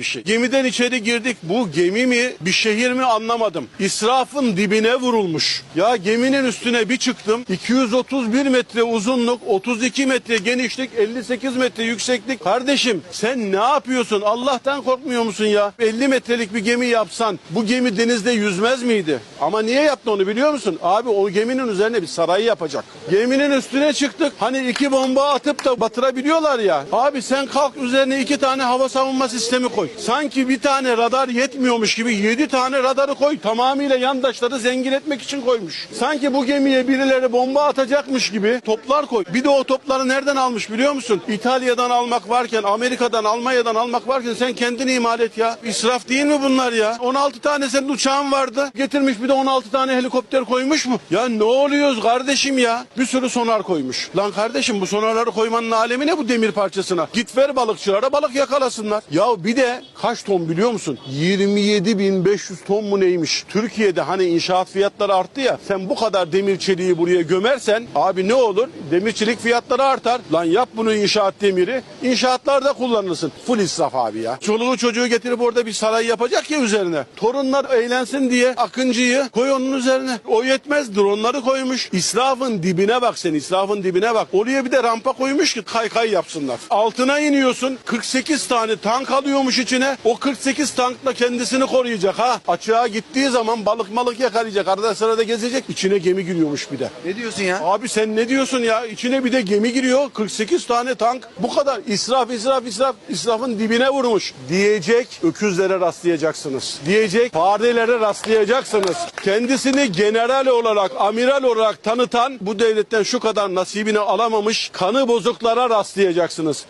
bir şey. Gemiden içeri girdik. Bu gemi mi bir şehir mi anlamadım. İsrafın dibine vurulmuş. Ya geminin üstüne bir çıktım. 231 metre uzunluk, 32 metre genişlik, 58 metre yükseklik. Kardeşim sen ne yapıyorsun? Allah'tan korkmuyor musun ya? 50 metrelik bir gemi yapsan bu gemi denizde yüzmez miydi? Ama niye yaptı onu biliyor musun? Abi o geminin üzerine bir saray yapacak. Geminin üstüne çıktık. Hani iki bomba atıp da batırabiliyorlar ya. Abi sen kalk üzerine iki tane hava savunma sistemi koy. Sanki bir tane radar yetmiyormuş gibi yedi tane radarı koy. Tamamıyla yandaşları zengin etmek için koymuş. Sanki bu gemiye birileri bomba atacakmış gibi toplar koy. Bir de o topları nereden almış biliyor musun? İtalya'dan almak varken, Amerika'dan, Almanya'dan almak varken sen kendini imal et ya. İsraf değil mi bunlar ya? 16 tane senin uçağın vardı. Getirmiş bir de 16 tane helikopter koymuş mu? Ya ne oluyoruz kardeşim ya? Bir sürü sonar koymuş. Lan kardeşim bu sonarları koymanın alemi ne bu demir parçasına? Git ver balıkçılara balık yakalasınlar. Ya bir de kaç ton biliyor musun? 27.500 ton mu neymiş? Türkiye'de hani inşaat fiyatları arttı ya. Sen bu kadar demir çeliği buraya gömersen abi ne olur? Demir çelik fiyatları artar. Lan yap bunu inşaat demiri. İnşaatlarda kullanırsın. Full israf abi ya. Çoluğu çocuğu getirip orada bir saray yapacak ya üzerine. Torunlar eğlensin diye Akıncı'yı koy onun üzerine. O yetmez dronları koymuş. İsrafın dibine bak sen israfın dibine bak. Oraya bir de rampa koymuş ki kay kay yapsınlar. Altına iniyorsun 48 tane tank alıyormuş içine. O 48 tankla kendisini koruyacak ha. Açığa gittiği zaman balık malık yakalayacak. Arada sırada gezecek. İçine gemi giriyormuş bir de. Ne diyorsun ya? Abi sen ne diyorsun ya? İçine bir de gemi giriyor. 48 tane tank. Bu kadar israf israf israf. israfın dibine vurmuş. Diyecek öküzlere rastlayacaksınız. Diyecek farelere rastlayacaksınız. Kendisini general olarak, amiral olarak tanıtan bu devletten şu kadar nasibini alamamış kanı bozuklara rastlayacaksınız.